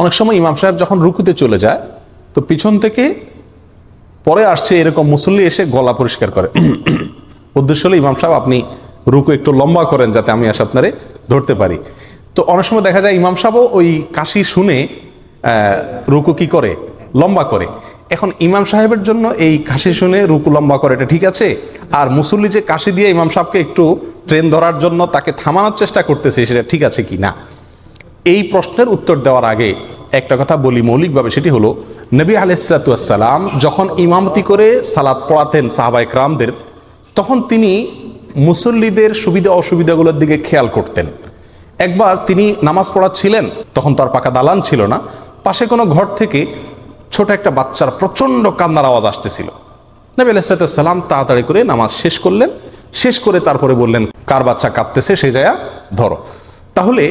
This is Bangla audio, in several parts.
অনেক সময় ইমাম সাহেব যখন রুকুতে চলে যায়, তো পিছন থেকে পরে আসছে এরকম মুসল্লি এসে গলা পরিষ্কার করে। উদ্দেশ্য হলো, ইমাম সাহেব, আপনি রুকু একটু লম্বা করেন যাতে আমি এসে আপনারে ধরতে পারি। তো অনেক সময় দেখা যায় ইমাম সাহেবও ওই কাশি শুনে রুকু কি করে? লম্বা করে। এখন ইমাম সাহেবের জন্য এই কাশি শুনে রুকু লম্বা করে এটা ঠিক আছে? আর মুসল্লি যে কাশি দিয়ে ইমাম সাহেবকে একটু ট্রেন ধরার জন্য তাকে থামানোর চেষ্টা করতেছে, সেটা ঠিক আছে কি না? এই প্রশ্নের উত্তর দেওয়ার আগে একটা কথা বলি মৌলিকভাবে, সেটি হলো, নবী আলাইসালাম যখন ইমামতি করে সালাদ পড়াতেন সাহাবাই ক্রামদের তখন তিনি মুসল্লিদের সুবিধা অসুবিধাগুলোর দিকে খেয়াল করতেন। একবার তিনি নামাজ পড়াচ্ছিলেন, তখন তার পাকা দালান ছিল না, পাশে কোনো ঘর থেকে ছোট একটা বাচ্চার প্রচণ্ড কান্নার আওয়াজ আসতেছিল। নবী আলাইসালাম তাড়াতাড়ি করে নামাজ শেষ করলেন, শেষ করে তারপরে বললেন, কার বাচ্চা কাঁদতেছে, সে জায়গা ধরো। তাহলে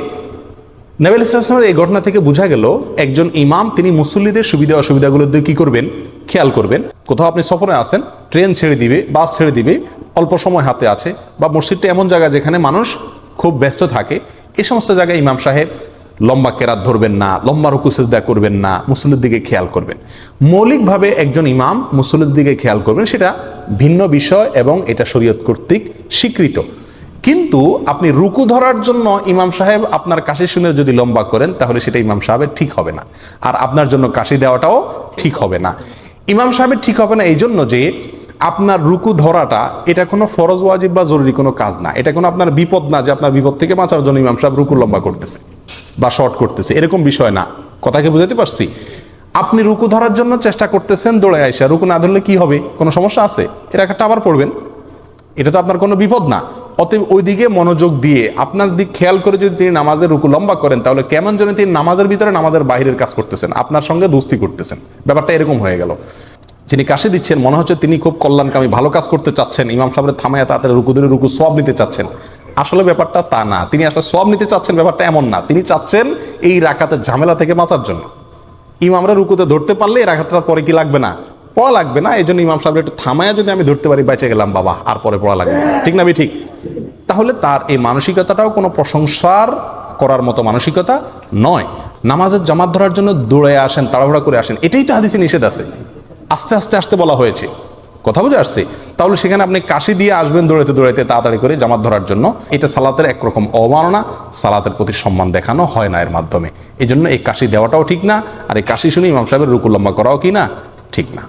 নবী আলাইসালামের এই ঘটনা থেকে বোঝা গেল একজন ইমাম, তিনি মুসল্লিদের সুবিধা অসুবিধাগুলোর দিকে কি করবেন? খেয়াল করবেন। কোথাও আপনি সফরে আছেন, ট্রেন ছেড়ে দিবে, বাস ছেড়ে দিবে, অল্প সময় হাতে আছে, বা মসজিদটা এমন জায়গা যেখানে মানুষ খুব ব্যস্ত থাকে, এ সমস্ত জায়গায় ইমাম সাহেব লম্বা কেরাত ধরবেন না, লম্বা রুকু সেজদা করবেন না, মুসল্লির দিকে খেয়াল করবেন। মৌলিকভাবে একজন ইমাম মুসল্লির দিকে খেয়াল করবেন, সেটা ভিন্ন বিষয় এবং এটা শরীয়ত কর্তৃক স্বীকৃত। কিন্তু আপনি রুকু ধরার জন্য ইমাম সাহেব আপনার কাশি শুনে যদি লম্বা করেন, তাহলে সেটা ইমাম সাহেবের ঠিক হবে না। আর আপনার জন্য কাশি দেওয়াটাও ঠিক হবে না। ইমাম সাহেবের ঠিক হবে না এই জন্য যে আপনার রুকু ধরাটা, এটা কোনো ফরজ, ওয়াজিব বা জরুরি কোনো কাজ না। এটা কোনো আপনার বিপদ না যে আপনার বিপদ থেকে বাঁচার জন্য ইমাম সাহেব রুকু লম্বা করতেছে বা শর্ট করতেছে। এরকম বিষয় না। কথাকে বুঝাতে পারছি? আপনি রুকু ধরার জন্য চেষ্টা করতেছেন দৌড়ে আইসা। রুকু না ধরলে কি হবে? কোনো সমস্যা আছে? এর একটা আবার পড়বেন। এটা তো আপনার কোনো বিপদ না। অতএব ওই দিকে মনোযোগ দিয়ে আপনার দিক খেয়াল করে যদি তিনি নামাজের রুকু লম্বা করেন, তাহলে কেমন যেন তিনি নামাজের ভিতরে নামাজের বাইরের কাজ করতেছেন, আপনার সঙ্গে দোস্তি করতেছেন। ব্যাপারটা এরকম হয়ে গেল। যিনি কাশি দিচ্ছেন, মনে হচ্ছে তিনি খুব কল্যাণকামী, ভালো কাজ করতে চাচ্ছেন, ইমাম সাহেবের থামায় তাড়াতাড়ি রুকু ধরে রুকু সব নিতে চাচ্ছেন। আসলে ব্যাপারটা তা না। তিনি আসলে সব নিতে চাচ্ছেন, ব্যাপারটা এমন না। তিনি চাচ্ছেন এই রাকাতের ঝামেলা থেকে বাঁচার জন্য। ইমামরা রুকুতে ধরতে পারলে এই রাখাতটার পরে কি লাগবে না? পড়া লাগবে না এই জন্য ইমাম সাহেব একটু থামায়া যদি আমি ধরতে পারি, বেঁচে গেলাম বাবা, আর পরে পড়া লাগবে। ঠিক না ঠিক। তাহলে তার এই মানসিকতাটাও কোনো প্রশংসার করার মতো মানসিকতা নয়। নামাজের জামাত ধরার জন্য দৌড়ে আসেন, তাড়াহুড়া করে আসেন, এটাই তো হাদিসে নিষেধ আছে। আস্তে আস্তে আস্তে বলা হয়েছে। কথা বুঝে আসছে? তাহলে সেখানে আপনি কাশি দিয়ে আসবেন দৌড়াইতে দৌড়াইতে, তাড়াতাড়ি করে জামাত ধরার জন্য। এটা সালাতের একরকম অবমাননা, সালাতের প্রতি সম্মান দেখানো হয় না এর মাধ্যমে। এই জন্য এই কাশি দেওয়াটাও ঠিক না, আর এই কাশি শুনে ইমাম সাহেবের রুকুল লম্বা করাও কি না? ঠিক না।